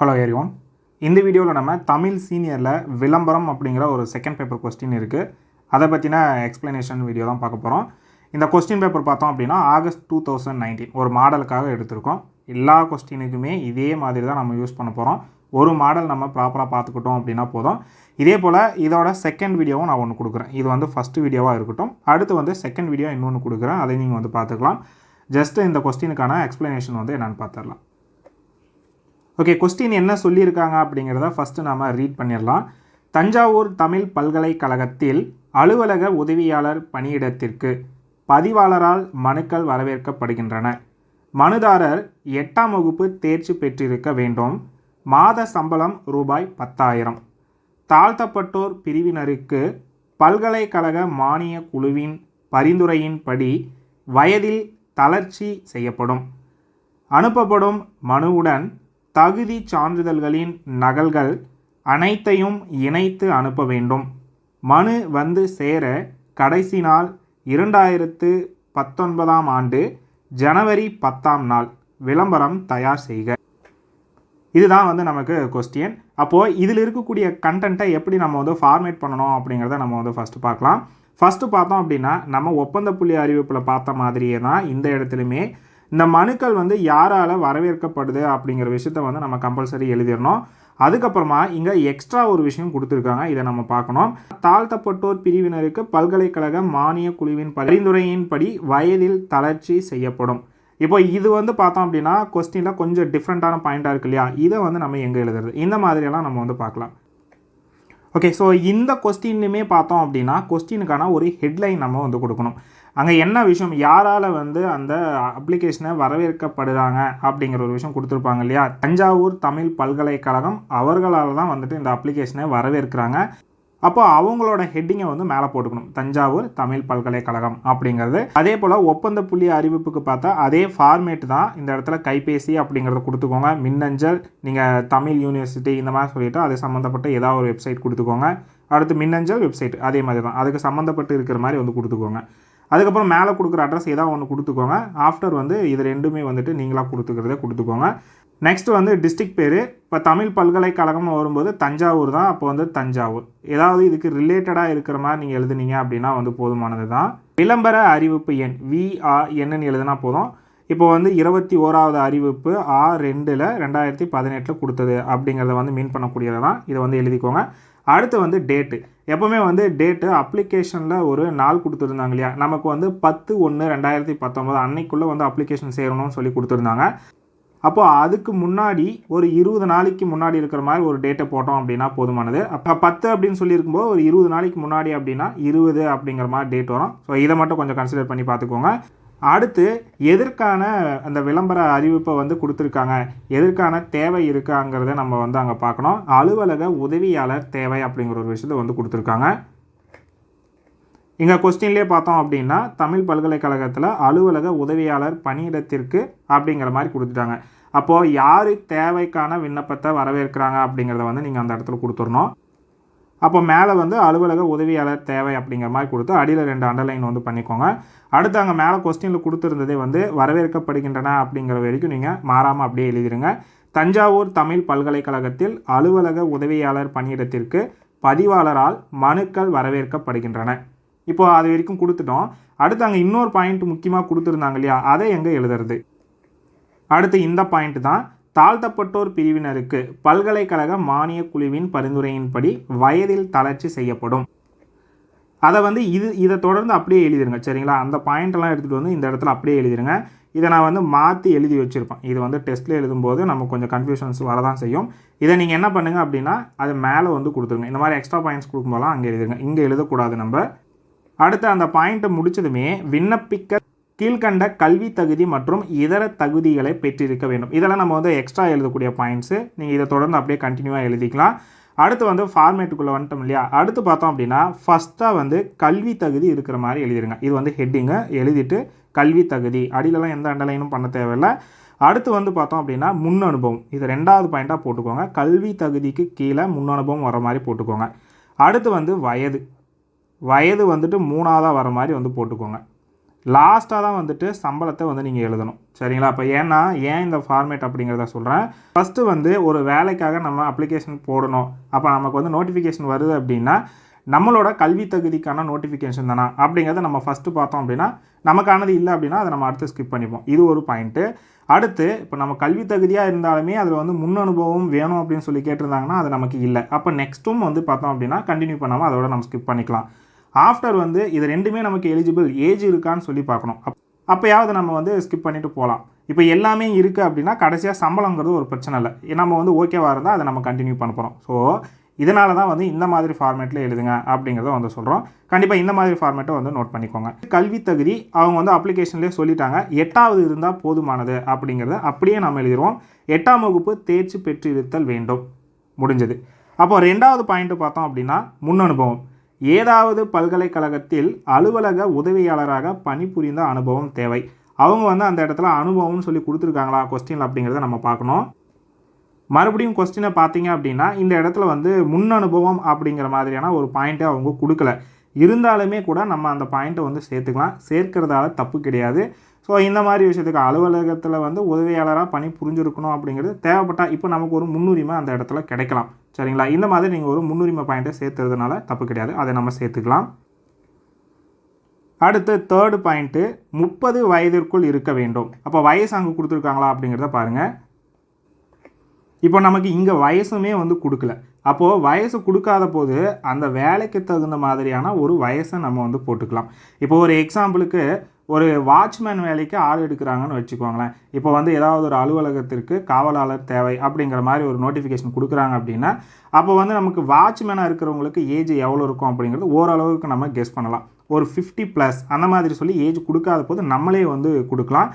Hello எரிவான் இந்த வீடியோவில் நம்ம தமிழ் சீனியரில் விளம்பரம் அப்படிங்கிற ஒரு செகண்ட் பேப்பர் கொஸ்டின் இருக்குது அதை பற்றின எக்ஸ்ப்ளனேஷன் வீடியோ தான் பார்க்க போகிறோம் இந்த கொஸ்டின் பேப்பர் பார்த்தோம் அப்படின்னா ஆகஸ்ட் டூ தௌசண்ட் நைன்டீன் ஒரு மாடலுக்காக எடுத்திருக்கோம். எல்லா கொஸ்டினுக்குமே இதே மாதிரி தான் நம்ம யூஸ் பண்ண போகிறோம் ஒரு மாடல் நம்ம ப்ராப்பராக பார்த்துக்கிட்டோம் அப்படின்னா போதும். இதே போல் இதோட செகண்ட் வீடியோவும் நான் ஒன்று கொடுக்குறேன். இது வந்து ஃபஸ்ட்டு வீடியோவாக இருக்கட்டும். அடுத்து வந்து செகண்ட் வீடியோ இன்னொன்று கொடுக்குறேன். அதை நீங்கள் வந்து பார்த்துக்கலாம். ஜஸ்ட் இந்த கொஸ்டினுக்கான எக்ஸ்ப்ளனேஷன் வந்து என்னென்னு பார்த்துடலாம். ஓகே கொஸ்டின் என்ன சொல்லியிருக்காங்க அப்படிங்கிறத ஃபஸ்ட்டு நாம் ரீட் பண்ணிடலாம். தஞ்சாவூர் தமிழ் பல்கலைக்கழகத்தில் அலுவலக உதவியாளர் பணியிடத்திற்கு பதிவாளரால் மனுக்கள் வரவேற்கப்படுகின்றன. மனுதாரர் எட்டாம் வகுப்பு தேர்ச்சி பெற்றிருக்க வேண்டும். மாத சம்பளம் ரூபாய் பத்தாயிரம். தாழ்த்தப்பட்டோர் பிரிவினருக்கு பல்கலைக்கழக மானிய குழுவின் பரிந்துரையின்படி வயதில் தளர்ச்சி செய்யப்படும். அனுப்பப்படும் மனுவுடன் தகுதி சான்றிதழ்களின் நகல்கள் அனைத்தையும் இணைத்து அனுப்ப வேண்டும். மனு வந்து சேர கடைசி நாள் இரண்டாயிரத்து பத்தொன்பதாம் ஆண்டு ஜனவரி பத்தாம் நாள். விளம்பரம் தயார் செய்க. இதுதான் வந்து நமக்கு கொஸ்டின் அப்போது இதில் இருக்கக்கூடிய கண்டென்ட்டை எப்படி நம்ம வந்து ஃபார்மேட் பண்ணணும் அப்படிங்கிறத நம்ம வந்து ஃபஸ்ட்டு பார்க்கலாம். ஃபஸ்ட்டு பார்த்தோம் அப்படின்னா நம்ம ஒப்பந்த புள்ளி அறிவிப்பில் பார்த்த மாதிரியே தான் இந்த இடத்துலையுமே இந்த மனுக்கள் வந்து யாரால் வரவேற்கப்படுது அப்படிங்கிற விஷயத்த வந்து நம்ம கம்பல்சரி எழுதிடணும். அதுக்கப்புறமா இங்கே எக்ஸ்ட்ரா ஒரு விஷயம் கொடுத்துருக்காங்க. இதை நம்ம பார்க்கணும். தாழ்த்தப்பட்டோர் பிரிவினருக்கு பல்கலைக்கழக மானிய குழுவின் பரிந்துரையின்படி வயதில் தளர்ச்சி செய்யப்படும். இப்போ இது வந்து பார்த்தோம் அப்படின்னா கொஸ்டினில் கொஞ்சம் டிஃப்ரெண்ட்டான பாயிண்ட்டாக இருக்கு இல்லையா? இதை வந்து நம்ம எங்கே எழுதுறது? இந்த மாதிரியெல்லாம் நம்ம வந்து பார்க்கலாம். ஓகே ஸோ இந்த கொஸ்டின்லையுமே பார்த்தோம் அப்படின்னா கொஸ்டினுக்கான ஒரு ஹெட்லைன் நம்ம வந்து கொடுக்கணும். அங்கே என்ன விஷயம்? யாரால் வந்து அந்த அப்ளிகேஷனை வரவேற்கப்படுறாங்க அப்படிங்கிற ஒரு விஷயம் கொடுத்துருப்பாங்க இல்லையா? தஞ்சாவூர் தமிழ் பல்கலைக்கழகம் அவர்களால் தான் வந்துட்டு இந்த அப்ளிகேஷனை வரவேற்கிறாங்க. அப்போ அவங்களோட ஹெட்டிங்கை வந்து மேலே போட்டுக்கணும். தஞ்சாவூர் தமிழ் பல்கலைக்கழகம் அப்படிங்கிறது. அதே போல் ஒப்பந்த புள்ளி அறிவிப்புக்கு பார்த்தா அதே ஃபார்மேட் தான் இந்த இடத்துல கைபேசி அப்படிங்கிறத கொடுத்துக்கோங்க. மின்னஞ்சல் நீங்கள் தமிழ் யூனிவர்சிட்டி இந்த மாதிரி சொல்லிவிட்டு அது சம்மந்தப்பட்ட ஏதாவது ஒரு வெப்சைட் கொடுத்துக்கோங்க. அடுத்து மின்னஞ்சல் வெப்சைட் அதே மாதிரி தான். அதுக்கு சம்மந்தப்பட்டு இருக்கிற மாதிரி வந்து கொடுத்துக்கோங்க. அதுக்கப்புறம் மேலே கொடுக்குற அட்ரஸ் ஏதாவது ஒன்று கொடுத்துக்கோங்க. ஆஃப்டர் வந்து இது ரெண்டுமே வந்துட்டு நீங்களாக கொடுத்துக்கிறதே கொடுத்துக்கோங்க. நெக்ஸ்ட் வந்து டிஸ்ட்ரிக் பேர். இப்போ தமிழ் பல்கலைக்கழகம்னு வரும்போது தஞ்சாவூர் தான் அப்போ வந்து தஞ்சாவூர். ஏதாவது இதுக்கு ரிலேட்டடாக இருக்கிற மாதிரி நீங்கள் எழுதுனீங்க அப்படின்னா வந்து போதுமானது தான் விளம்பர அறிவிப்பு எண் விஆர் எழுதுனா போதும். இப்போ வந்து இருபத்தி ஓராவது அறிவிப்பு ஆ ரெண்டில் ரெண்டாயிரத்தி பதினெட்டில் கொடுத்தது அப்படிங்கிறத வந்து மீன் பண்ணக்கூடியது தான் இதை வந்து எழுதிக்கோங்க. அடுத்து வந்து டேட்டு எப்போவுமே வந்து டேட்டு அப்ளிகேஷனில் ஒரு நாள் கொடுத்துருந்தாங்க இல்லையா? நமக்கு வந்து பத்து ஒன்று ரெண்டாயிரத்தி பத்தொம்போது அன்னைக்குள்ளே வந்து அப்ளிகேஷன் சேரணும்னு சொல்லி கொடுத்துருந்தாங்க. அப்போது அதுக்கு முன்னாடி ஒரு இருபது நாளைக்கு முன்னாடி இருக்கிற மாதிரி ஒரு டேட்டை போட்டோம் அப்படின்னா போதுமானது. அப்போ பத்து அப்படின்னு சொல்லியிருக்கும்போது ஒரு இருபது நாளைக்கு முன்னாடி அப்படின்னா இருபது அப்படிங்கிற மாதிரி டேட் வரும். ஸோ இதை மட்டும் கொஞ்சம் கன்சிடர் பண்ணி பார்த்துக்கோங்க. அடுத்து எதற்கான அந்த விளம்பர அறிவிப்பை வந்து கொடுத்துருக்காங்க? எதற்கான தேவை இருக்காங்கிறத நம்ம வந்து அங்கே பார்க்கணும். அலுவலக உதவியாளர் தேவை அப்படிங்கிற ஒரு விஷயத்தை வந்து கொடுத்துருக்காங்க. இங்கே கொஸ்டின்லேயே பார்த்தோம் அப்படின்னா தமிழ் பல்கலைக்கழகத்தில் அலுவலக உதவியாளர் பணியிடத்திற்கு அப்படிங்கிற மாதிரி கொடுத்துட்டாங்க. அப்போது யார் தேவைக்கான விண்ணப்பத்தை வரவேற்கிறாங்க அப்படிங்கிறத வந்து நீங்கள் அந்த இடத்துல கொடுத்துடணும். அப்போ மேலே வந்து அலுவலக உதவியாளர் தேவை அப்படிங்கிற மாதிரி கொடுத்து அடியில் ரெண்டு அண்டர்லைன் வந்து பண்ணிக்கோங்க. அடுத்து அங்கே மேலே கொஸ்டினில் கொடுத்துருந்ததே வந்து வரவேற்கப்படுகின்றன அப்படிங்கிற வரைக்கும் நீங்கள் மாறாமல் அப்படியே எழுதிடுங்க தஞ்சாவூர் தமிழ் பல்கலைக்கழகத்தில் அலுவலக உதவியாளர் பணியிடத்திற்கு பதிவாளரால் மனுக்கள் வரவேற்கப்படுகின்றன. இப்போது அது வரைக்கும் கொடுத்துட்டோம். அடுத்து அங்கே இன்னொரு பாயிண்ட் முக்கியமாக கொடுத்துருந்தாங்க இல்லையா? அதை எங்கே எழுதுறது? அடுத்து இந்த பாயிண்ட் தான். தாழ்த்தப்பட்டோர் பிரிவினருக்கு பல்கலைக்கழக மானிய குழுவின் பரிந்துரையின்படி வயதில் தளர்ச்சி செய்யப்படும். அதை வந்து இது இதை தொடர்ந்து அப்படியே எழுதிருங்க சரிங்களா? அந்த பாயிண்ட்லாம் எடுத்துகிட்டு வந்து இந்த இடத்துல அப்படியே எழுதிருங்க. இதை நான் வந்து மாற்றி எழுதி வச்சுருப்பேன். இது வந்து டெஸ்ட்டில் எழுதும்போது நம்ம கொஞ்சம் கன்ஃபியூஷன்ஸ் வரதான் செய்யும். இதை நீங்கள் என்ன பண்ணுங்கள் அப்படின்னா அது மேலே வந்து கொடுத்துருங்க. இந்த மாதிரி எக்ஸ்ட்ரா பாயிண்ட்ஸ் கொடுக்கும்போதெல்லாம் அங்கே எழுதுங்க. இங்கே எழுதக்கூடாது நம்ம. அடுத்து அந்த பாயிண்ட்டை முடிச்சதுமே விண்ணப்பிக்க கீழ்கண்ட கல்வி தகுதி மற்றும் இதர தகுதிகளை பெற்றிருக்க வேண்டும். இதெல்லாம் நம்ம வந்து எக்ஸ்ட்ரா எழுதக்கூடிய பாயிண்ட்ஸு நீங்கள் இதை தொடர்ந்து அப்படியே கண்டினியூவாக எழுதிக்கலாம். அடுத்து வந்து ஃபார்மேட்டுக்குள்ளே வந்துட்டோம் இல்லையா? அடுத்து பார்த்தோம் அப்படின்னா ஃபஸ்ட்டாக வந்து கல்வி தகுதி இருக்கிற மாதிரி எழுதிருங்க. இது வந்து ஹெட்டிங்கு எழுதிட்டு கல்வி தகுதி. அடியிலலாம் எந்த அண்டர்லைனும் பண்ண தேவையில்லை. அடுத்து வந்து பார்த்தோம் அப்படின்னா முன் அனுபவம். இது ரெண்டாவது பாயிண்ட்டாக போட்டுக்கோங்க. கல்வி தகுதிக்கு கீழே முன் அனுபவம் வர மாதிரி போட்டுக்கோங்க. அடுத்து வந்து வயது. வயது வந்துட்டு மூணாவதாக வர மாதிரி வந்து போட்டுக்கோங்க. லாஸ்ட்டாக தான் வந்துட்டு சம்பளத்தை வந்து நீங்கள் எழுதணும். சரிங்களா? அப்போ ஏன்னா ஏன் இந்த ஃபார்மேட் அப்படிங்கிறத சொல்கிறேன் ஃபஸ்ட்டு வந்து ஒரு வேலைக்காக நம்ம அப்ளிகேஷன் போடணும். அப்போ நமக்கு வந்து நோட்டிஃபிகேஷன் வருது அப்படின்னா நம்மளோட கல்வி தகுதிக்கான நோட்டிஃபிகேஷன் தானா? அப்படிங்கிறத நம்ம ஃபஸ்ட்டு பார்த்தோம் அப்படின்னா நமக்கானது இல்லை அப்படின்னா அதை நம்ம அடுத்து ஸ்கிப் பண்ணிப்போம். இது ஒரு பாயிண்ட்டு அடுத்து இப்போ நம்ம கல்வி தகுதியாக இருந்தாலுமே அதில் வந்து முன் அனுபவம் வேணும் அப்படின்னு சொல்லி கேட்டிருந்தாங்கன்னா அது நமக்கு இல்லை. அப்போ நெக்ஸ்ட்டும் வந்து பார்த்தோம் அப்படின்னா கண்டினியூ பண்ணாமல் அதோட நம்ம ஸ்கிப் பண்ணிக்கலாம். ஆஃப்டர் வந்து இது ரெண்டுமே நமக்கு எலிஜிபிள் ஏஜ் இருக்கான்னு சொல்லி பார்க்கணும். அப் அப்போயாவது நம்ம வந்து ஸ்கிப் பண்ணிட்டு போகலாம். இப்போ எல்லாமே இருக்குது அப்படின்னா கடைசியாக சம்பளங்கிறது ஒரு பிரச்சனை இல்லை. நம்ம வந்து ஓகேவாக இருந்தால் அதை நம்ம கண்டினியூ பண்ண போகிறோம் ஸோ இதனால தான் வந்து இந்த மாதிரி ஃபார்மேட்டில் எழுதுங்க அப்படிங்கிறத வந்து சொல்கிறோம் கண்டிப்பாக இந்த மாதிரி ஃபார்மேட்டை வந்து நோட் பண்ணிக்கோங்க. கல்வி தகுதி அவங்க வந்து அப்ளிகேஷன்லேயே சொல்லிட்டாங்க. எட்டாவது இருந்தால் போதுமானது அப்படிங்கிறத அப்படியே நம்ம எழுதிடுவோம் எட்டாம் வகுப்பு தேர்ச்சி பெற்றிருத்தல் வேண்டும். முடிஞ்சது. அப்போ ரெண்டாவது பாயிண்ட்டு பார்த்தோம் அப்படின்னா முன் அனுபவம். ஏதாவது பல்கலைக்கழகத்தில் அலுவலக உதவியாளராக பணிபுரிந்த அனுபவம் தேவை. அவங்க வந்து அந்த இடத்துல அனுபவம்னு சொல்லி கொடுத்துருக்காங்களா? கொஸ்டின் அப்படிங்கிறத நம்ம பார்க்கணும். மறுபடியும் கொஸ்டினை பார்த்தீங்க அப்படின்னா இந்த இடத்துல வந்து முன் அனுபவம் அப்படிங்கிற மாதிரியான ஒரு பாயிண்ட்டை அவங்க கொடுக்கல. இருந்தாலுமே கூட நம்ம அந்த பாயிண்ட்டை வந்து சேர்த்துக்கலாம். சேர்க்கிறதால தப்பு கிடையாது. ஸோ இந்த மாதிரி விஷயத்துக்கு அலுவலகத்தில் வந்து உதவியாளராக பணி புரிஞ்சிருக்கணும் அப்படிங்கிறது தேவைப்பட்டால் இப்போ நமக்கு ஒரு முன்னுரிமை அந்த இடத்துல கிடைக்கலாம். சரிங்களா? இந்த மாதிரி நீங்கள் ஒரு முன்னுரிமை பாயிண்ட்டை சேர்த்துறதுனால தப்பு கிடையாது. அதை நம்ம சேர்த்துக்கலாம். அடுத்து தேர்டு பாயிண்ட்டு முப்பது வயதிற்குள் இருக்க வேண்டும். அப்போ வயசு அங்கே கொடுத்துருக்காங்களா அப்படிங்கிறத பாருங்கள் இப்போ நமக்கு இங்கே வயசுமே வந்து கொடுக்கல. அப்போது வயசு கொடுக்காத போது அந்த வேலைக்கு தகுந்த மாதிரியான ஒரு வயசை நம்ம வந்து போட்டுக்கலாம். இப்போ ஒரு எக்ஸாம்பிளுக்கு ஒரு வாட்ச்மேன் வேலைக்கு ஆள் எடுக்கிறாங்கன்னு வச்சுக்கோங்களேன். இப்போ வந்து ஏதாவது ஒரு அலுவலகத்திற்கு காவலாளர் தேவை அப்படிங்கிற மாதிரி ஒரு நோட்டிஃபிகேஷன் கொடுக்குறாங்க அப்படின்னா அப்போ வந்து நமக்கு வாட்ச்மேனாக இருக்கிறவங்களுக்கு ஏஜ் எவ்வளோ இருக்கும் அப்படிங்கிறது ஓரளவுக்கு நம்ம கெஸ் பண்ணலாம். ஒரு ஃபிஃப்டி ப்ளஸ் அந்த மாதிரி சொல்லி ஏஜ் கொடுக்காத போது நம்மளே வந்து கொடுக்கலாம்.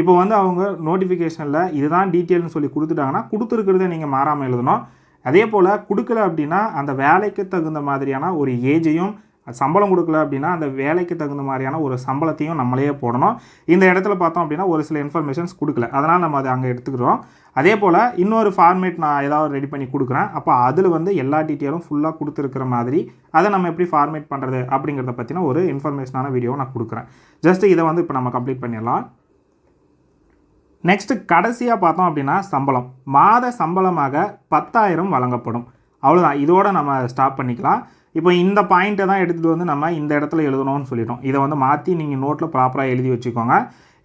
இப்போ வந்து அவங்க நோட்டிஃபிகேஷனில் இதுதான் டீட்டெயில்னு சொல்லி கொடுத்துட்டாங்கன்னா கொடுத்துருக்கிறத நீங்கள் மாறாமல் எழுதணும். அதே போல் கொடுக்கல அப்படின்னா அந்த வேலைக்கு தகுந்த மாதிரியான ஒரு ஏஜையும் சம்பளம் கொடுக்கல அப்படின்னா அந்த வேலைக்கு தகுந்த மாதிரியான ஒரு சம்பளத்தையும் நம்மளே போடணும். இந்த இடத்துல பார்த்தோம் அப்படின்னா ஒரு சில இன்ஃபர்மேஷன்ஸ் கொடுக்கல. அதனால் நம்ம அதை அங்கே எடுத்துக்கிறோம். அதே போல் இன்னொரு ஃபார்மேட் நான் ஏதாவது ரெடி பண்ணி கொடுக்குறேன். அப்போ அதில் வந்து எல்லா டீட்டெயிலும் ஃபுல்லாக கொடுத்துருக்கிற மாதிரி அதை நம்ம எப்படி ஃபார்மேட் பண்ணுறது அப்படிங்கிறத பற்றின ஒரு இன்ஃபர்மேஷனான வீடியோ நான் கொடுக்குறேன். ஜஸ்ட் இதை வந்து இப்போ நம்ம கம்ப்ளீட் பண்ணிடலாம். நெக்ஸ்ட்டு கடைசியாக பார்த்தோம் அப்படின்னா சம்பளம். மாத சம்பளமாக பத்தாயிரம் வழங்கப்படும். அவ்வளோதான் இதோட நம்ம ஸ்டாப் பண்ணிக்கலாம். இப்போ இந்த பாயிண்ட்டை தான் எடுத்துகிட்டு வந்து நம்ம இந்த இடத்துல எழுதணும்னு சொல்லிட்டோம். இதை வந்து மாற்றி நீங்கள் நோட்டில் ப்ராப்பராக எழுதி வச்சுக்கோங்க.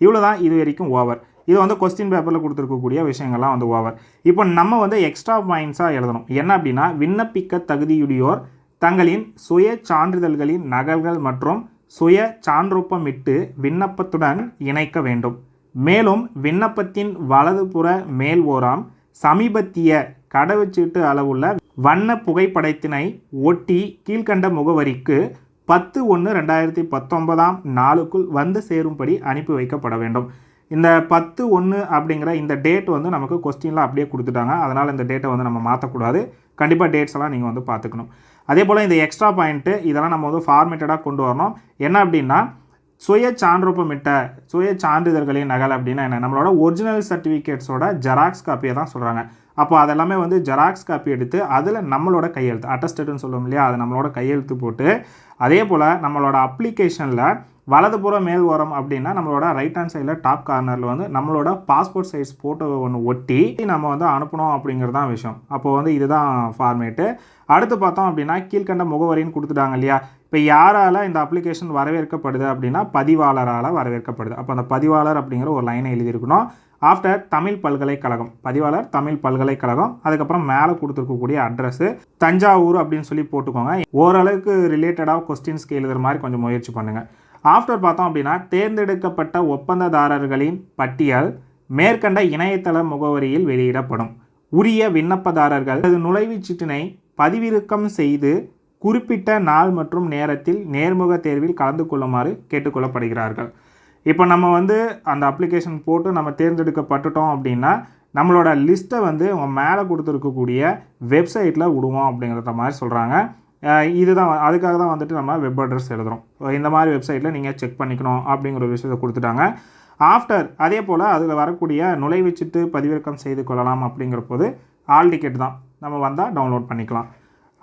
இவ்வளோ தான் இது வரைக்கும் ஓவர் இது வந்து கொஸ்டின் பேப்பரில் கொடுத்துருக்கக்கூடிய விஷயங்கள்லாம் வந்து ஓவர் இப்போ நம்ம வந்து எக்ஸ்ட்ரா பாயிண்ட்ஸாக எழுதணும். என்ன அப்படின்னா விண்ணப்பிக்க தகுதியுடையோர் தங்களின் சுய சான்றிதழ்களின் நகல்கள் மற்றும் சுய சான்றொப்பமிட்டு விண்ணப்பத்துடன் இணைக்க வேண்டும். மேலும் விண்ணப்பத்தின் வலதுபுற மேல் ஓரம் சமீபத்திய கடவுச்சீட்டு அளவுள்ள வண்ண புகைப்படத்தினை ஒட்டி கீழ்கண்ட முகவரிக்கு பத்து ஒன்று ரெண்டாயிரத்தி பத்தொன்பதாம் நாளுக்குள் வந்து சேரும்படி அனுப்பி வைக்கப்பட வேண்டும். இந்த பத்து ஒன்று அப்படிங்கிற இந்த டேட் வந்து நமக்கு கொஸ்டினில் அப்படியே கொடுத்துட்டாங்க. அதனால் இந்த டேட்டை வந்து நம்ம மாற்றக்கூடாது கண்டிப்பாக டேட்ஸ் எல்லாம் நீங்கள் வந்து பார்த்துக்கணும். அதே போல் இந்த எக்ஸ்ட்ரா பாயிண்ட்டு இதெல்லாம் நம்ம வந்து ஃபார்மேட்டடாக கொண்டு வரணும். என்ன அப்படின்னா சுய சான்றொப்பமிட்ட சுய சான்றிதழ்களின் நகல் அப்படின்னா என்ன? நம்மளோட ஒரிஜினல் சர்டிஃபிகேட்ஸோட ஜெராக்ஸ் காப்பியை தான் சொல்கிறாங்க அப்போ அதெல்லாமே வந்து ஜெராக்ஸ் காப்பி எடுத்து அதில் நம்மளோட கையெழுத்து அட்டஸ்டட்னு சொல்லுவோம் இல்லையா? அது நம்மளோட கையெழுத்து போட்டு அதே போல் நம்மளோட அப்ளிகேஷனில் வலதுபுற மேல் ஓரம் அப்படின்னா நம்மளோட ரைட் ஹேண்ட் சைடில் டாப் கார்னரில் வந்து நம்மளோட பாஸ்போர்ட் சைஸ் ஃபோட்டோவை ஒன்று ஒட்டி நம்ம வந்து அனுப்பணும் அப்படிங்கிறது தான் விஷயம். அப்போது வந்து இதுதான் ஃபார்மேட்டு அடுத்து பார்த்தோம் அப்படின்னா கீழ்கண்ட முகவரின்னு கொடுத்துட்டாங்க இல்லையா? இப்போ யாரால் இந்த அப்ளிகேஷன் வரவேற்கப்படுது அப்படின்னா பதிவாளரால் வரவேற்கப்படுது. அப்போ அந்த பதிவாளர் அப்படிங்கிற ஒரு லைனை எழுதியிருக்கணும். ஆஃப்டர் தமிழ் பல்கலைக்கழகம். பதிவாளர் தமிழ் பல்கலைக்கழகம். அதுக்கப்புறம் மேலே கொடுத்துருக்கக்கூடிய அட்ரஸ்ஸு தஞ்சாவூர் அப்படின்னு சொல்லி போட்டுக்கோங்க. ஓரளவுக்கு ரிலேட்டடாக கொஸ்டின்ஸ்க்கு எழுதுகிற மாதிரி கொஞ்சம் முயற்சி பண்ணுங்கள் ஆஃப்டர் பார்த்தோம் அப்படின்னா தேர்ந்தெடுக்கப்பட்ட ஒப்பந்ததாரர்களின் பட்டியல் மேற்கண்ட இணையதள முகவரியில் வெளியிடப்படும். உரிய விண்ணப்பதாரர்கள் நுழைவுச் சீட்டினை பதிவிறக்கம் செய்து குறிப்பிட்ட நாள் மற்றும் நேரத்தில் நேர்முக தேர்வில் கலந்து கொள்ளுமாறு கேட்டுக்கொள்ளப்படுகிறார்கள். இப்போ நம்ம வந்து அந்த அப்ளிகேஷன் போட்டு நம்ம தேர்ந்தெடுக்கப்பட்டுட்டோம் அப்படின்னா நம்மளோட லிஸ்ட்டை வந்து அவங்க மேலே கொடுத்துருக்கக்கூடிய வெப்சைட்டில் விடுவோம் அப்படிங்கிறத மாதிரி சொல்கிறாங்க இதுதான் அதுக்காக தான் வந்துட்டு நம்ம வெப் அட்ரஸ் எழுதுகிறோம் இந்த மாதிரி வெப்சைட்டில் நீங்கள் செக் பண்ணிக்கணும் அப்படிங்கிற ஒரு விஷயத்தை கொடுத்துட்டாங்க. ஆஃப்டர் அதே போல் அதில் வரக்கூடிய நுழைவிச்சிட்டு பதிவிறக்கம் செய்து கொள்ளலாம் அப்படிங்கிற போது ஆல் டிக்கெட் தான். நம்ம வந்தால் டவுன்லோட் பண்ணிக்கலாம்.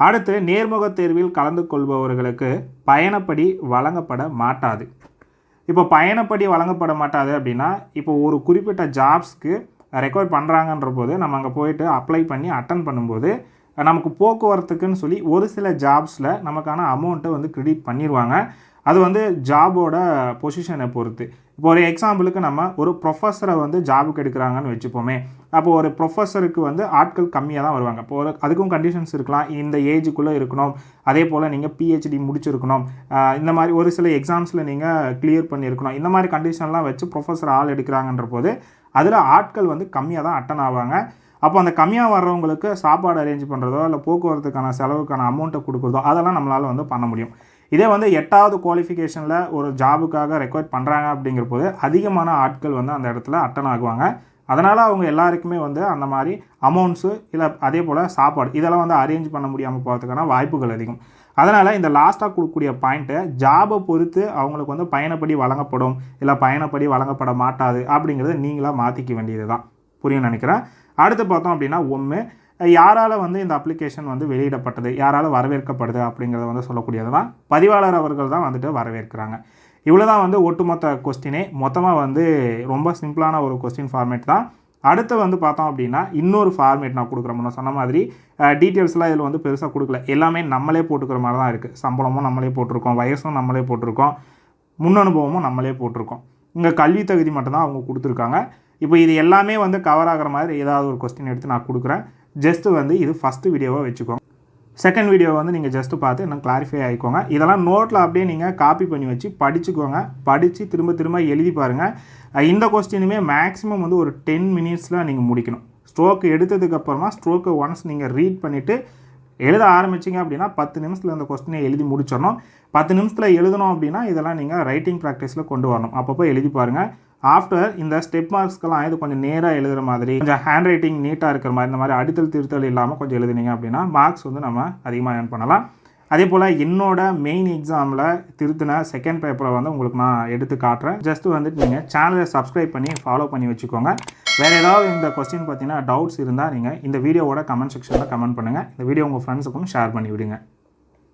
அடுத்து நேர்முகத் தேர்வில் கலந்து கொள்பவர்களுக்கு பயணப்படி வழங்கப்பட மாட்டாது. இப்போ பயணப்படி வழங்கப்பட மாட்டாது அப்படின்னா இப்போ ஒரு குறிப்பிட்ட ஜாப்ஸ்க்கு ரெக்கார்ட் பண்ணுறாங்கன்ற போது நம்ம அங்கே போயிட்டு அப்ளை பண்ணி அட்டன் பண்ணும்போது நமக்கு போக்குவரத்துக்குன்னு சொல்லி ஒரு சில ஜாப்ஸில் நமக்கான அமௌண்ட்டை வந்து கிரெடிட் பண்ணிடுவாங்க அது வந்து ஜாபோட பொசிஷனை பொறுத்து. இப்போ ஒரு எக்ஸாம்பிளுக்கு நம்ம ஒரு ப்ரொஃபஸரை வந்து ஜாபுக்கு எடுக்கிறாங்கன்னு வச்சுப்போமே. அப்போ ஒரு ப்ரொஃபஸருக்கு வந்து ஆட்கள் கம்மியாக தான் வருவாங்க. இப்போ ஒரு அதுக்கும் கண்டிஷன்ஸ் இருக்கலாம். இந்த ஏஜுக்குள்ளே இருக்கணும். அதே போல் நீங்கள் பிஹெச்டி முடிச்சிருக்கணும். இந்த மாதிரி ஒரு சில எக்ஸாம்ஸில் நீங்கள் கிளியர் பண்ணியிருக்கணும் இந்த மாதிரி கண்டிஷன்லாம் வச்சு ப்ரொஃபஸர் ஆள் எடுக்கிறாங்கன்ற போது அதில் ஆட்கள் வந்து கம்மியாக தான் அட்டன் ஆவாங்க. அப்போ அந்த கம்மியாக வர்றவங்களுக்கு சாப்பாடு அரேஞ்ச் பண்ணுறதோ இல்லை போக்குவரத்துக்கான செலவுக்கான அமௌண்ட்டை கொடுக்குறதோ அதெல்லாம் நம்மளால் வந்து பண்ண முடியும். இதே வந்து எட்டாவது குவாலிஃபிகேஷனில் ஒரு ஜாபுக்காக ரெக்வயர் பண்ணுறாங்க அப்படிங்கிற போது அதிகமான ஆட்கள் வந்து அந்த இடத்துல அட்டன் ஆகுவாங்க. அதனால் அவங்க எல்லாருக்குமே வந்து அந்த மாதிரி அமௌண்ட்ஸு இல்லை அதே போல் சாப்பாடு இதெல்லாம் வந்து அரேஞ்ச் பண்ண முடியாமல் போகிறதுக்கான வாய்ப்புகள் அதிகம். அதனால் இந்த லாஸ்ட்டாக கொடுக்கக்கூடிய பாயிண்ட்டை ஜாபை பொறுத்து அவங்களுக்கு வந்து பயணப்படி வழங்கப்படும் இல்லை பயணப்படி வழங்கப்பட மாட்டாது அப்படிங்கிறத நீங்களாக மாற்றிக்க வேண்டியது தான் புரியும் நினைக்கிறேன். அடுத்து பார்த்தோம் அப்படின்னா ஒன்று. யாரால் வந்து இந்த அப்ளிகேஷன் வந்து வெளியிடப்பட்டது யாரால் வரவேற்கப்படுது அப்படிங்கிறத வந்து சொல்லக்கூடியது தான். பதிவாளர் அவர்கள் தான் வந்துட்டு வரவேற்கிறாங்க. இவ்வளோ தான் வந்து ஒட்டுமொத்த கொஸ்டினே மொத்தமாக வந்து ரொம்ப சிம்பிளான ஒரு கொஸ்டின் ஃபார்மேட் தான். அடுத்து வந்து பார்த்தோம் அப்படின்னா இன்னொரு ஃபார்மேட் நான் கொடுக்குறேன். நான் சொன்ன மாதிரி டீட்டெயில்ஸ்லாம் இதில் வந்து பெருசாக கொடுக்கல. எல்லாமே நம்மளே போட்டுக்கிற மாதிரி தான் இருக்குது சம்பளமும் நம்மளே போட்டிருக்கோம். வயசும் நம்மளே போட்டிருக்கோம். முன் அனுபவமும் நம்மளே போட்டிருக்கோம். இங்கே கல்வி தகுதி மட்டும்தான் அவங்க கொடுத்துருக்காங்க. இப்போ இது எல்லாமே வந்து கவர் ஆகிற மாதிரி ஏதாவது ஒரு கொஸ்டின் எடுத்து நான் கொடுக்குறேன். ஜஸ்ட்டு வந்து இது ஃபஸ்ட்டு வீடியோவாக வச்சுக்கோங்க. செகண்ட் வீடியோ வந்து நீங்கள் ஜஸ்ட்டு பார்த்து இன்னும் கிளாரிஃபை ஆகிக்கோங்க இதெல்லாம் நோட்டில் அப்படியே நீங்கள் காப்பி பண்ணி வச்சு படிச்சுக்கோங்க. படித்து திரும்ப திரும்ப எழுதி பாருங்கள் இந்த கொஸ்டினுமே மேக்ஸிமம் வந்து ஒரு டென் மினிட்ஸில் நீங்கள் முடிக்கணும். ஸ்ட்ரோக் எடுத்ததுக்கப்புறமா ஸ்ட்ரோக்கை ஒன்ஸ் நீங்கள் ரீட் பண்ணிவிட்டு எழுத ஆரம்பிச்சிங்க அப்படின்னா பத்து நிமிஷத்தில் இந்த கொஸ்டினை எழுதி முடிச்சிடணும். பத்து நிமிஷத்தில் எழுதணும் அப்படின்னா இதெல்லாம் நீங்கள் ரைட்டிங் ப்ராக்டிஸில் கொண்டு வரணும். அப்பப்போ எழுதி பாருங்கள் ஆஃப்டர் இந்த ஸ்டெப் மார்க்ஸ்க்கெல்லாம் இது கொஞ்சம் நேராக எழுதுகிற மாதிரி கொஞ்சம் ஹேண்ட் ரைட்டிங் நீட்டாக இருக்கிற மாதிரி இந்த மாதிரி அடித்தல் திருத்தல் இல்லாமல் கொஞ்சம் எழுதுனீங்க அப்படின்னா மார்க்ஸ் வந்து நம்ம அதிகமாக ஏர்ன் பண்ணலாம். அதே போல் என்னோட மெயின் எக்ஸாமில் திருத்தின செகண்ட் பேப்பரை வந்து உங்களுக்கு நான் எடுத்து காட்டுறேன். ஜஸ்ட் வந்துட்டு நீங்கள் சேனலை சப்ஸ்கிரைப் பண்ணி ஃபாலோ பண்ணி வச்சுக்கோங்க. வேறு ஏதாவது இந்த கொஸ்டின் பார்த்தீங்கன்னா டவுட்ஸ் இருந்தால் நீங்கள் இந்த வீடியோவோட கமெண்ட் செக்ஷனில் கமெண்ட் பண்ணுங்கள் இந்த வீடியோ உங்கள் ஃப்ரெண்ட்ஸுக்கும் ஷேர் பண்ணி விடுங்க.